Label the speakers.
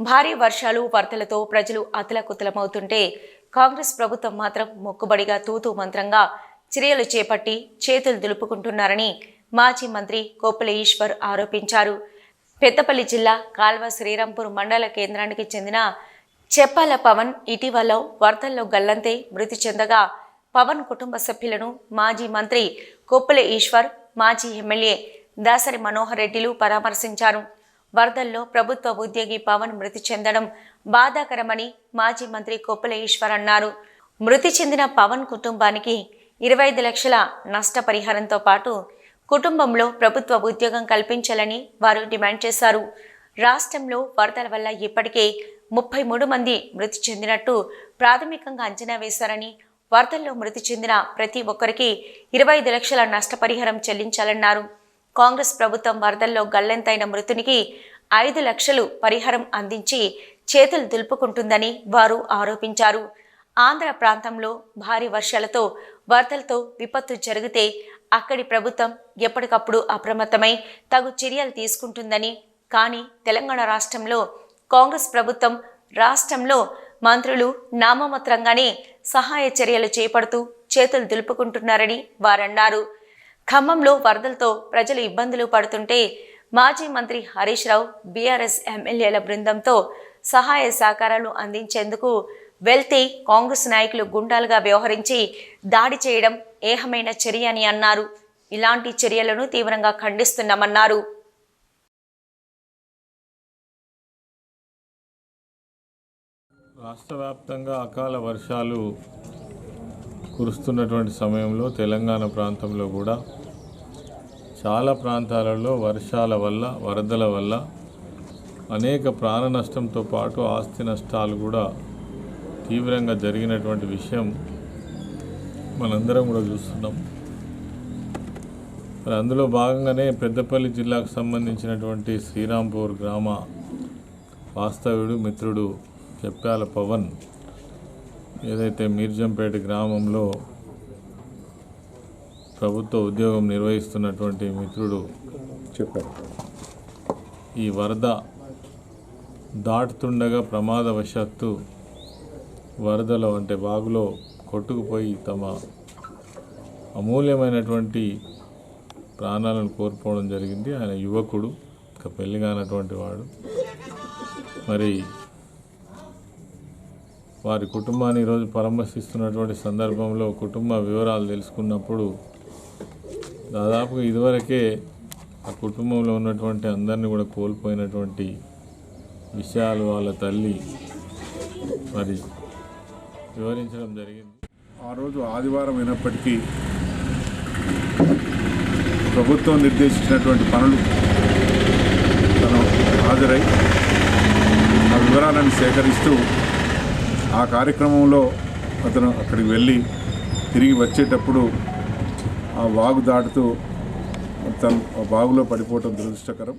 Speaker 1: భారీ వర్షాలు వరదలతో ప్రజలు అతలకుతలమవుతుంటే కాంగ్రెస్ ప్రభుత్వం మాత్రం మొక్కుబడిగా తూతూ మంత్రంగా చర్యలు చేపట్టి చేతులు దులుపుకుంటున్నారని మాజీ మంత్రి కోప్పుల ఈశ్వర్ ఆరోపించారు. పెద్దపల్లి జిల్లా కాల్వ శ్రీరాంపూర్ మండల కేంద్రానికి చెందిన చెప్పాల పవన్ ఇటీవల వరదల్లో గల్లంతే మృతి చెందగా పవన్ కుటుంబ సభ్యులను మాజీ మంత్రి కొప్పుల ఈశ్వర్ మాజీ ఎమ్మెల్యే దాసరి మనోహర్ రెడ్డిలు పరామర్శించారు. వరదల్లో ప్రభుత్వ ఉద్యోగి పవన్ మృతి చెందడం బాధాకరమని మాజీ మంత్రి కొప్పుల ఈశ్వర్ అన్నారు. మృతి చెందిన పవన్ కుటుంబానికి ఇరవై ఐదు లక్షల నష్టపరిహారంతో పాటు కుటుంబంలో ప్రభుత్వ ఉద్యోగం కల్పించాలని వారు డిమాండ్ చేశారు. రాష్ట్రంలో వరదల వల్ల ఇప్పటికే ముప్పై మూడు మంది మృతి చెందినట్టు ప్రాథమికంగా అంచనా వేశారని వరదల్లో మృతి చెందిన ప్రతి ఒక్కరికి ఇరవై ఐదు లక్షల నష్టపరిహారం చెల్లించాలన్నారు. కాంగ్రెస్ ప్రభుత్వం వరదల్లో గల్లంతైన మృతునికి ఐదు లక్షలు పరిహారం అందించి చేతులు దులుపుకుంటుందని వారు ఆరోపించారు. ఆంధ్ర ప్రాంతంలో భారీ వర్షాలతో వరదలతో విపత్తు జరిగితే అక్కడి ప్రభుత్వం ఎప్పటికప్పుడు అప్రమత్తమై తగు చర్యలు తీసుకుంటుందని కానీ తెలంగాణ రాష్ట్రంలో కాంగ్రెస్ ప్రభుత్వం రాష్ట్రంలో మంత్రులు నామమాత్రంగానే సహాయ చర్యలు చేపడుతూ చేతులు దులుపుకుంటున్నారని వారన్నారు. ఖమ్మంలో వరదలతో ప్రజలు ఇబ్బందులు పడుతుంటే మాజీ మంత్రి హరీష్ రావు బీఆర్ఎస్ ఎమ్మెల్యేల బృందంతో సహాయ సహకారాలు అందించేందుకు వెళ్తే కాంగ్రెస్ నాయకులు గుండాలుగా వ్యవహరించి దాడి చేయడం ఏహమైన చర్య అని అన్నారు. ఇలాంటి చర్యలను తీవ్రంగా ఖండిస్తున్నామన్నారు.
Speaker 2: రాష్ట్ర వ్యాప్తంగా అకాల వర్షాలు కురుస్తున్నటువంటి సమయంలో తెలంగాణ ప్రాంతంలో కూడా చాలా ప్రాంతాలలో వర్షాల వల్ల వరదల వల్ల అనేక ప్రాణ నష్టంతో పాటు ఆస్తి నష్టాలు కూడా తీవ్రంగా జరిగినటువంటి విషయం మనందరం కూడా చూస్తున్నాం. మరి అందులో భాగంగానే పెద్దపల్లి జిల్లాకు సంబంధించినటువంటి శ్రీరాంపూర్ గ్రామ వాస్తవ్యుడు మిత్రుడు చెప్పాల పవన్ ఏదైతే మీర్జంపేట గ్రామంలో ప్రభుత్వ ఉద్యోగం నిర్వహిస్తున్నటువంటి మిత్రుడు
Speaker 3: చెప్పారు
Speaker 2: ఈ వరద దాటుతుండగా ప్రమాదవశాత్తు వరదలో అంటే వాగులో కొట్టుకుపోయి తమ అమూల్యమైనటువంటి ప్రాణాలను కోల్పోవడం జరిగింది. ఆయన యువకుడు ఇంకా పెళ్ళి కానటువంటి వాడు. మరి వారి కుటుంబాన్ని ఈరోజు పరామర్శిస్తున్నటువంటి సందర్భంలో కుటుంబ వివరాలు తెలుసుకున్నప్పుడు దాదాపుగా ఇదివరకే ఆ కుటుంబంలో ఉన్నటువంటి అందరినీ కూడా కోల్పోయినటువంటి విషయాలు వాళ్ళ తల్లి మరి వివరించడం జరిగింది.
Speaker 3: ఆ రోజు ఆదివారం అయినప్పటికీ ప్రభుత్వం నిర్దేశించినటువంటి పనులు తను హాజరై ఆ వివరాలను సేకరిస్తూ ఆ కార్యక్రమంలో అతను అక్కడికి వెళ్ళి తిరిగి వచ్చేటప్పుడు ఆ వాగు దాటుతూ తను ఆ వాగులో పడిపోవటం దురదృష్టకరం.